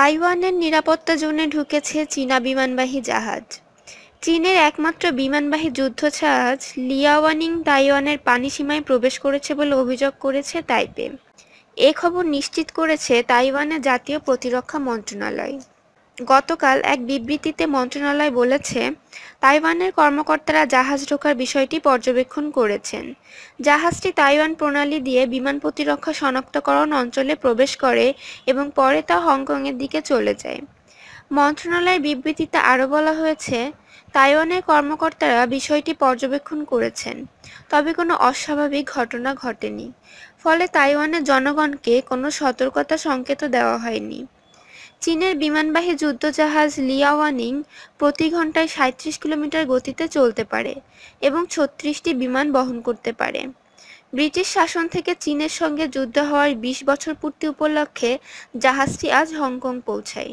তাইওয়ানের নিরাপত্তা জোনে ঢুকেছে চীনা বিমানবাহী জাহাজ। চীনের একমাত্র বিমানবাহী যুদ্ধ জাহাজ লিয়াওয়ানিং তাইওয়ানের পানি সীমায় প্রবেশ করেছে বলে অভিযোগ করেছে তাইপে। এ খবর নিশ্চিত করেছে তাইওয়ানের জাতীয় প্রতিরক্ষা মন্ত্রণালয়। গতকাল এক বিবৃতিতে মন্ত্রণালয় বলেছে, তাইওয়ানের কর্মকর্তারা জাহাজ ঢোকার বিষয়টি পর্যবেক্ষণ করেছেন। জাহাজটি তাইওয়ান প্রণালী দিয়ে বিমান প্রতিরক্ষা শনাক্তকরণ অঞ্চলে প্রবেশ করে এবং পরে তা হংকংয়ের দিকে চলে যায়। মন্ত্রণালয়ের বিবৃতিতে আরও বলা হয়েছে, তাইওয়ানের কর্মকর্তারা বিষয়টি পর্যবেক্ষণ করেছেন, তবে কোনো অস্বাভাবিক ঘটনা ঘটেনি। ফলে তাইওয়ানের জনগণকে কোনো সতর্কতা সংকেতও দেওয়া হয়নি। চীনের বিমানবাহী যুদ্ধজাহাজ লিয়াওয়ানিং প্রতি ঘন্টায় সাঁত্রিশ কিলোমিটার গতিতে চলতে পারে এবং ছত্রিশটি বিমান বহন করতে পারে। ব্রিটিশ শাসন থেকে চীনের সঙ্গে যুদ্ধ হওয়ার বিশ বছর পূর্তি উপলক্ষে জাহাজটি আজ হংকং পৌঁছায়।